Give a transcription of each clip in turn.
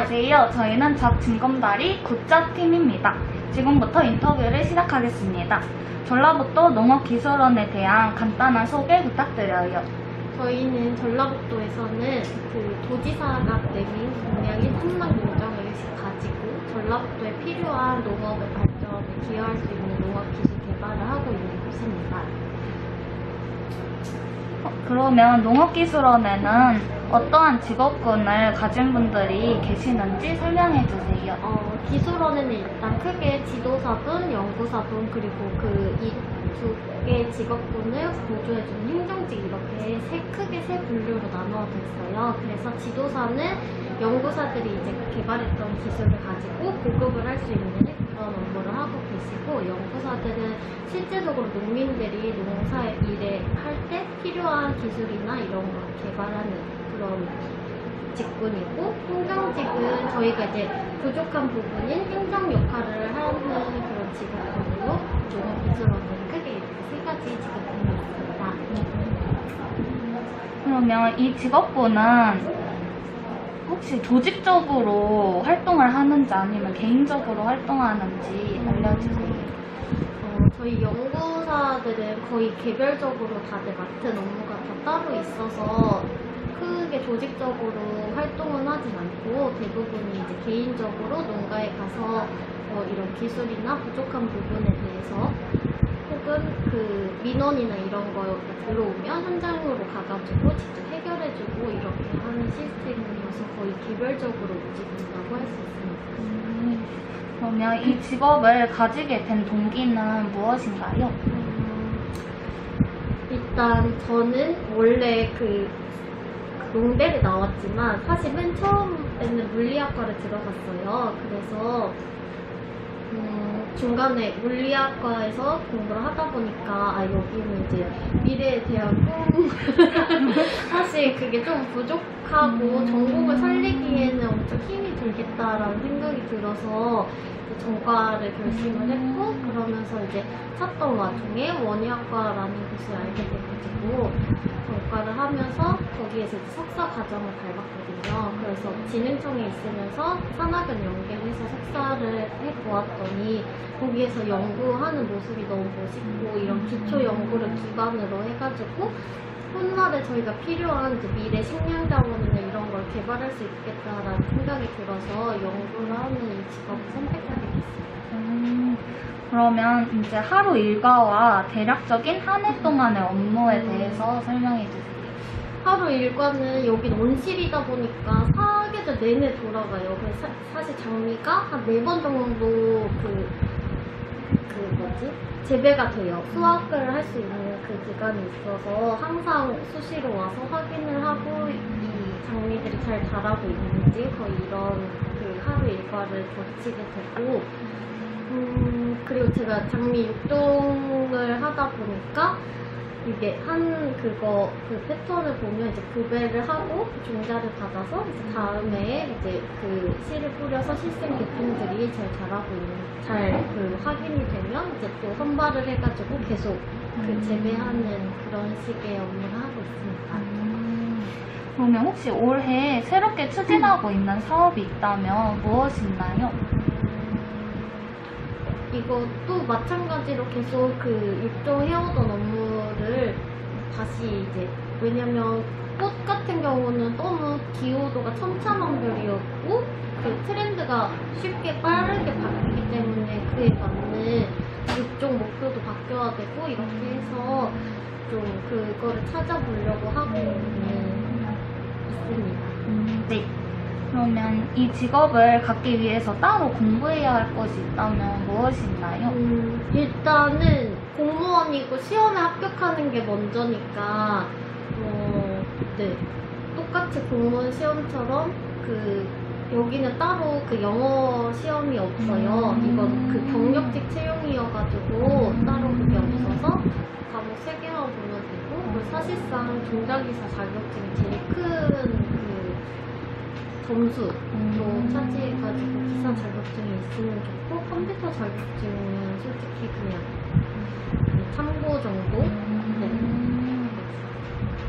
안녕하세요. 저희는 잡진검다리 굿잡팀입니다. 지금부터 인터뷰를 시작하겠습니다. 전라북도 농업기술원에 대한 간단한 소개 부탁드려요. 저희는 전라북도에서는 그 도지사가 내민 공약인 천만 농장을 가지고 전라북도에 필요한 농업의 발전에 기여할 수 있는 농업 기술 개발을 하고 있는 곳입니다. 어, 그러면 농업기술원에는 어떠한 직업군을 가진 분들이 계시는지 설명해 주세요. 어, 기술원에는 일단 크게 지도사분, 연구사분 그리고 그 이 두 개의 직업군을 보조해주는 행정직 이렇게 세 크게 세 분류로 나누어져 있어요. 그래서 지도사는 연구사들이 이제 개발했던 기술을 가지고 보급을 할 수 있는 그런 업무를 하고 계시고 연구사들은 실제적으로 농민들이 농사 일에 할 때 필요한 기술이나 이런 걸 개발하는 그런 직군이고 행정직은 저희가 이제 부족한 부분인 행정 역할을 하는 그런 직업군으로 농업기술원은 크게 이렇게 세 가지 직업군이 있습니다. 그러면 이 직업군은 혹시 조직적으로 활동을 하는지 아니면 개인적으로 활동하는지 알려주세요. 어, 저희 연구사들은 거의 개별적으로 다들 맡은 업무가 다 따로 있어서 크게 조직적으로 활동은 하진 않고 대부분이 이제 개인적으로 농가에 가서 어, 이런 기술이나 부족한 부분에 대해서 혹은 그 민원이나 이런 거가 들어오면 현장으로 가가지고 직접 해결해주고 이렇게 하는 시스템이어서 거의 개별적으로 움직인다고 할 수 있습니다. 음, 그러면 이 직업을 가지게 된 동기는 무엇인가요? 음, 일단 저는 원래 그 농대를 나왔지만 사실 맨 처음에는 물리학과를 들어갔어요. 그래서 음, 중간에 물리학과에서 공부를 하다 보니까 아 여기는 이제 미래에 대한 꿈. 사실 그게 좀 부족하고 전공을 살리기에는 엄청 힘이 들겠다라는 생각이 들어서 전과를 결심을 했고 그러면서 이제 찾던 와중에 원예학과라는 곳을 알게 돼가지고 전과를 하면서 거기에서 이제 석사 과정을 밟았 거든요. 그래서 진흥청에 있으면서 산학연 연계해서 석사를 해보았더니 거기에서 연구하는 모습이 너무 멋있고 이런 기초 연구를 기반으로 해가지고 훗날에 저희가 필요한 이제 미래 식량 자원이나 이런 걸 개발할 수 있겠다라는 생각이 들어서 연구를 하는 이 직업을 선택하게 됐어요. 음, 그러면 이제 하루 일과와 대략적인 한 해 동안의 업무에 음. 대해서 설명해 주세요. 하루 일과는 여긴 온실이다 보니까 사계절 내내 돌아가요. 그래서 사, 실 장미가 한 네 번 정도 그, 그 뭐지? 재배가 돼요. 수확을 할 수 있는 그 기간이 있어서 항상 수시로 와서 확인을 하고 이 장미들이 잘 자라고 있는지 거의 이런 그 하루 일과를 거치게 되고 음, 그리고 제가 장미 육동을 하다 보니까 이게 한 그거 그 패턴을 보면 이제 구배를 하고 종자를 받아서 이제 다음에 이제 그 씨를 뿌려서 실생 계통들이 잘 자라고 있는 잘 그 확인이 되면 이제 또 선발을 해가지고 계속 그 재배하는 그런 식의 업무를 하고 있습니다. 음, 그러면 혹시 올해 새롭게 추진하고 있는 사업이 있다면 무엇이 있나요? 이것도 마찬가지로 계속 그 육종해오던 업무 를 다시 이제 왜냐면 꽃 같은 경우는 너무 기호도가 천차만별이었고 그 트렌드가 쉽게 빠르게 바뀌기 때문에 그에 맞는 육종 목표도 바뀌어야 되고 이렇게 해서 좀 그거를 찾아보려고 하고 있습니다. 네. 그러면 이 직업을 갖기 위해서 따로 공부해야 할 것이 있다면 무엇이 있나요? 음, 일단은 공무원이고 시험에 합격하는 게 먼저니까, 어, 네. 똑같이 공무원 시험처럼 그, 여기는 따로 그 영어 시험이 없어요. 음. 이건 그 경력직 채용이어가지고 따로 그게 없어서 과목 세 개만 보면 되고, 사실상 종자기사 자격증이 제일 큰그 점수 로 차지해가지고 기사 자격증이 있으면 좋고 컴퓨터 자격증은 솔직히 그냥 그 참고 정도? 네. 음, 그.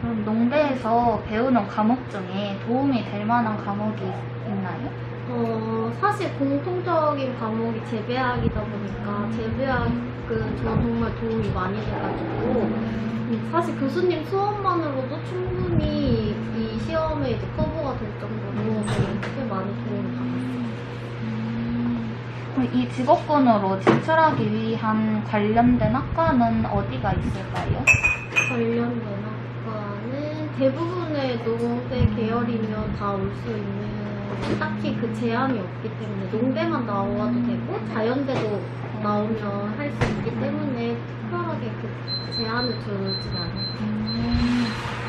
그러면 농대에서 배우는 과목 중에 도움이 될 만한 과목이 있나요? 어, 사실 공통적인 과목이 재배학이다 보니까 재배학 은 저는 정말 도움이 많이 돼가지고 음, 사실 교수님 수업만으로도 충분히 이 시험에 이제 커버가 될 정도로 꽤 많이 도움을 받았어요. 그럼 이 직업군으로 진출하기 위한 관련된 학과는 어디가 있을까요? 관련된 학과는 대부분의 농대 계열이면 다 올 수 있는 딱히 그 제한이 없기 때문에 농대만 나와도 되고 자연대도 나오면 할 수 있기 때문에 특별하게 그 제한을 두진 않아요.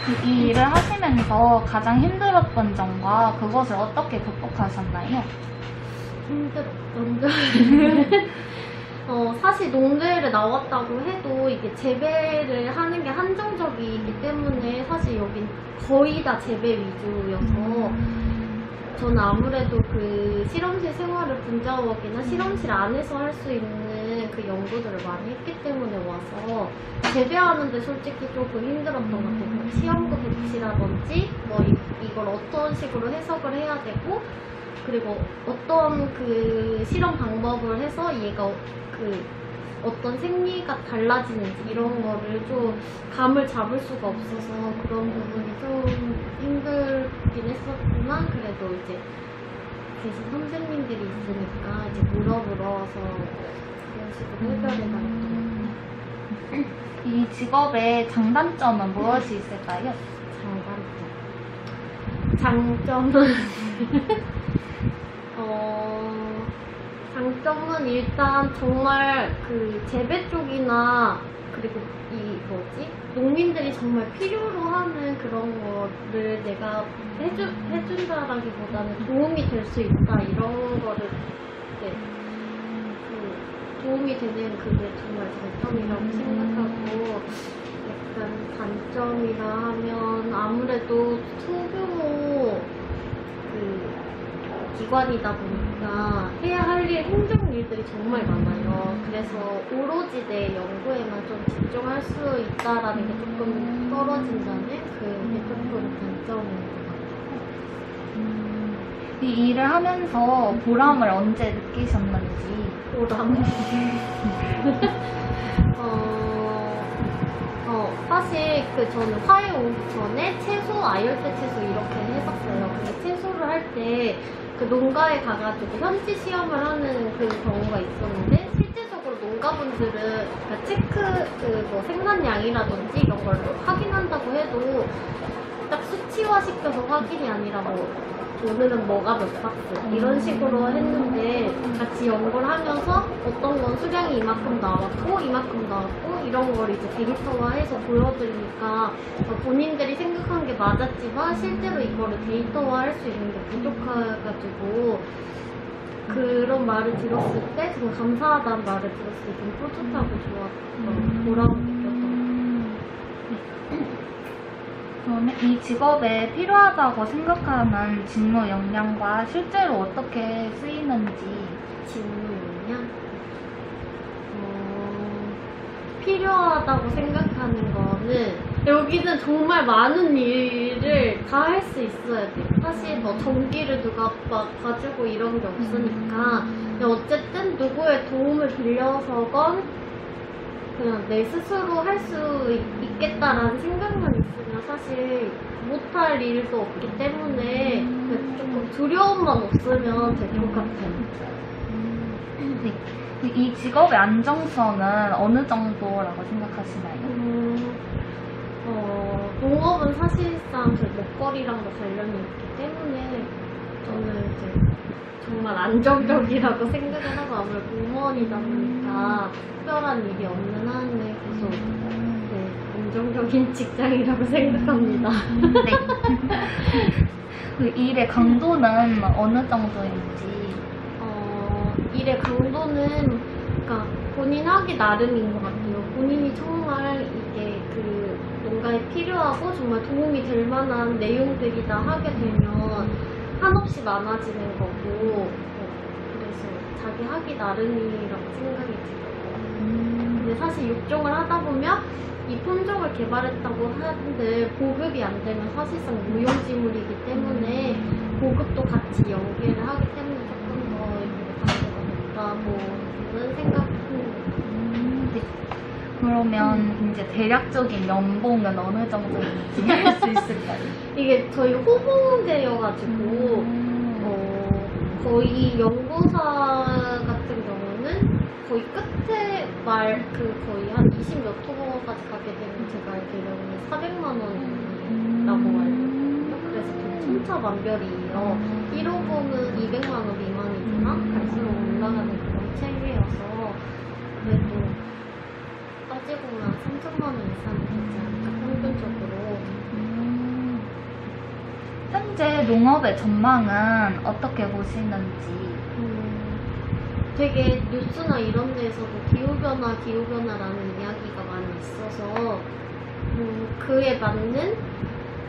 그이 일을 하시면서 가장 힘들었던 점과 그것을 어떻게 극복하셨나요? 힘들었던 점은 어, 사실 농대를 나왔다고 해도 이게 재배를 하는 게 한정적이기 때문에 사실 여긴 거의 다 재배 위주여서 저는 아무래도 그 실험실 생활을 분자업이나 실험실 안에서 할 수 있는 그 연구들을 많이 했기 때문에 와서 재배하는데 솔직히 조금 힘들었던 것 같아요. 시험구 배치라든지 뭐 이, 이걸 어떤 식으로 해석을 해야 되고 그리고 어떤 그 실험 방법을 해서 얘가 그 어떤 생리가 달라지는지 이런 거를 좀 감을 잡을 수가 없어서 그런 부분이 좀 힘들긴 했었지만 그래도 이제 계신 선생님들이 있으니까 이제 물어물어서 그런 식으로 해결해 나갔던 것 같아요. 이 직업의 장단점은 무엇이 있을까요? 장단점. 장점은 어 장점은 일단 정말 그 재배 쪽이나 그리고 이 뭐지? 농민들이 정말 필요로 하는 그런 거를 내가 해주 해준다라기보다는 도움이 될 수 있다 이런 거를 그 도움이 되는 그게 정말 장점이라고 생각하고 약간 단점이라 하면 아무래도 소규모 그 기관이다 보니까 해야 할 일, 행정 일들이 정말 많아요. 그래서 오로지 내 연구에만 좀 집중할 수 있다라는 게 조금 떨어진다는 그게 조금 단점인 것 같아요. 이 일을 하면서 보람을 언제 느끼셨는지 보람. 어, 어, 사실 그 저는 화해 오기 전에 채소, 아열대 채소 이렇게 했었어요. 근데 채소를 할 때 그 농가에 가가지고 현지 시험을 하는 그 경우가 있었는데 실제적으로 농가분들은 그 체크 그 뭐 생산량이라든지 이런 걸 확인한다고 해도 딱 수치화 시켜서 확인이 아니라 뭐 오늘은 뭐가 몇 박스 이런 식으로 했는데 같이 연구를 하면서 어떤 건 수량이 이만큼 나왔고 이만큼 나왔고 이런 걸 이제 데이터화해서 보여드리니까 어, 본인들이 생각한 게 맞았지만 실제로 이거를 데이터화할 수 있는 게 부족해가지고 그런 말을 들었을 때 정말 감사하다는 말을 들었을 때 좀 뿌듯하고 좋았던 보람을 느꼈던 것 같아요. 그러면 이 직업에 필요하다고 생각하는 직무 역량과 실제로 어떻게 쓰이는지 직무는요? 어, 필요하다고 생각하는 거는 여기는 정말 많은 일을 다 할 수 있어야 돼요. 사실 뭐 전기를 누가 막 봐주고 이런 게 없으니까 근데 어쨌든 누구의 도움을 빌려서건 그냥 내 스스로 할 수 있겠다라는 생각만 있으면 사실 못할 일도 없기 때문에 그 조금 두려움만 없으면 될 것 같아요. 네. 이 직업의 안정성은 어느 정도라고 생각하시나요? 음, 어, 농업은 사실상 그 먹거리랑도 관련이 있기 때문에 저는 이제 정말 안정적이라고 생각을 하고 아무래도 공무원이다 보니까 특별한 일이 없는 한에 계속 네, 안정적인 직장이라고 생각합니다. 네. 그 일의 강도는 어느 정도인지 어, 일의 강도는 그러니까 본인 하기 나름인 것 같아요. 본인이 정말 이게 그 뭔가에 필요하고 정말 도움이 될 만한 내용들이다 하게 되면 한없이 많아지는 거고 어, 그래서 자기 하기 나름이라고 생각이 들어요. 음. 근데 사실 육종을 하다 보면 이 품종을 개발했다고 하는데 보급이 안 되면 사실상 무용지물이기 때문에 보급도 같이 연계를 하기 때문에 조금 더 가치가 높다고는 생각합니다. 음, 네. 그러면 이제 대략적인 연봉은 어느 정도인지 알수 있을까요? 이게 저희 호봉제여가지고 음. 어, 거의 연구사 같은 경우는 거의 끝에 말 그 거의 한 20몇 호까지 가게 되면 제가 알기로는 400만 원이라고 알고 있거든요. 그래서 좀 천차만별이에요. 1호봉은 200만 원 미만이지만 갈수록 올라가는 그런 체계여서 그래도 따지고 보면 3천만 원 이상이 되지 않을까 평균적으로 음. 현재 농업의 전망은 어떻게 보시는지? 음, 되게 뉴스나 이런 데에서도 기후변화, 기후변화라는 이야기가 많이 있어서 음, 그에 맞는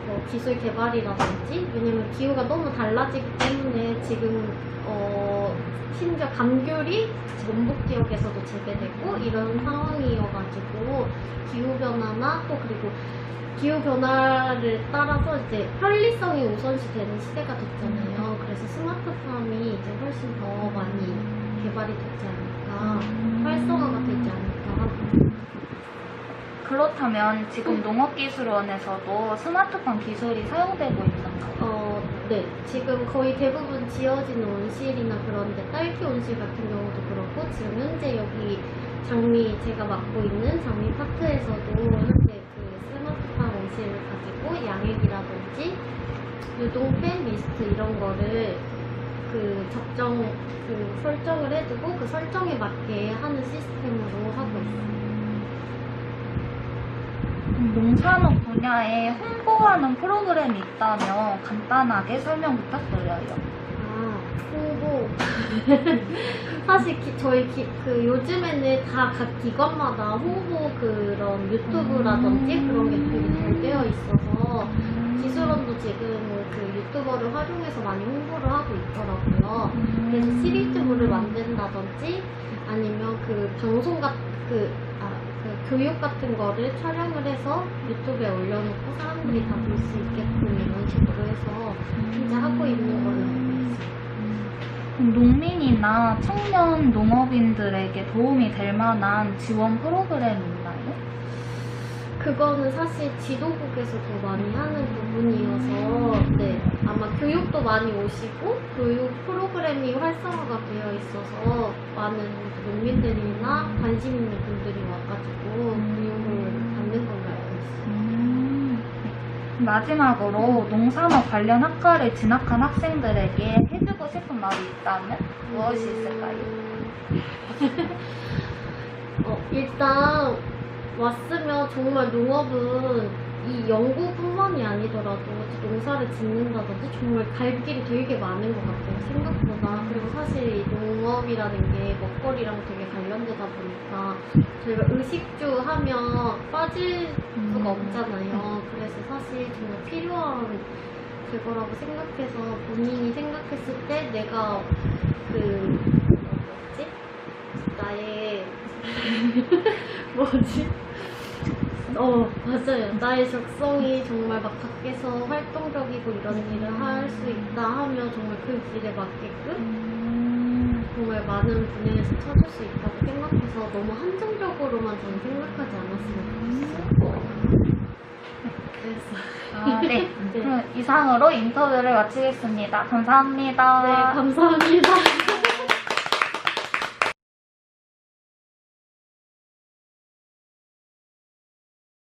뭐 기술 개발이라든지 왜냐면 기후가 너무 달라지기 때문에 지금 어, 심지어 감귤이 전북 지역에서도 재배되고 이런 상황이어가지고 기후변화나 또 그리고 기후 변화를 따라서 이제 편리성이 우선시 되는 시대가 됐잖아요. 그래서 스마트팜이 이제 훨씬 더 많이 개발이 되지 않을까, 활성화가 되지 않을까 하고. 그렇다면 지금 농업기술원에서도 스마트폰 기술이 사용되고 있는가요? 어, 네. 지금 거의 대부분 지어진 온실이나 그런데 딸기 온실 같은 경우도 그렇고, 지금 현재 여기 장미, 제가 맡고 있는 장미 파트에서도 현재 그 스마트팜 온실을 가지고 양액이라든지 유동팬 미스트 이런 거를 그 적정, 그 설정을 해두고 그 설정에 맞게 하는 시스템으로 하고 있어요. 음, 농산업 분야에 홍보하는 프로그램이 있다면 간단하게 설명 부탁드려요. 아, 홍보. 사실 기- 저희 기- 그 요즘에는 다 각 기관마다 홍보 그런 유튜브라든지 음. 그런 게 되게 잘 되어 있어서 기술원도 지금 그 유튜버를 활용해서 많이 홍보를 하고 있더라고요. 그래서 시리즈물을 만든다든지 아니면 그 방송 같, 그, 아, 그 교육 같은 거를 촬영을 해서 유튜브에 올려놓고 사람들이 다 볼 수 있게끔 이런 식으로 해서 진짜 하고 있는 걸로 알고 있어요. 농민이나 청년 농업인들에게 도움이 될 만한 지원 프로그램이? 그거는 사실 지도국에서 더 많이 하는 부분이어서 네 아마 교육도 많이 오시고 교육 프로그램이 활성화가 되어 있어서 많은 농민들이나 관심 있는 분들이 와가지고 교육을 받는 걸로 알고 있어요. 음, 네. 마지막으로 농산업 관련 학과를 진학한 학생들에게 해주고 싶은 말이 있다면 무엇이 있을까요? 어, 일단 왔으면 정말 농업은 이 연구뿐만이 아니더라도 농사를 짓는다든지 정말 갈 길이 되게 많은 것 같아요 생각보다. 그리고 사실 이 농업이라는 게 먹거리랑 되게 관련되다 보니까 저희가 의식주 하면 빠질 수가 없잖아요. 그래서 사실 정말 필요한 그거라고 생각해서 본인이 생각했을 때 내가 그 뭐지? 나의 뭐지 어 맞아요 나의 적성이 정말 막 밖에서 활동적이고 이런 일을 할 수 있다 하면 정말 그 길에 맞게끔 음, 정말 많은 분야에서 찾을 수 있다고 생각해서 너무 한정적으로만 저는 생각하지 않았으면 좋겠어요 아, 네. 네. 그럼 이상으로 인터뷰를 마치겠습니다. 감사합니다. 네 감사합니다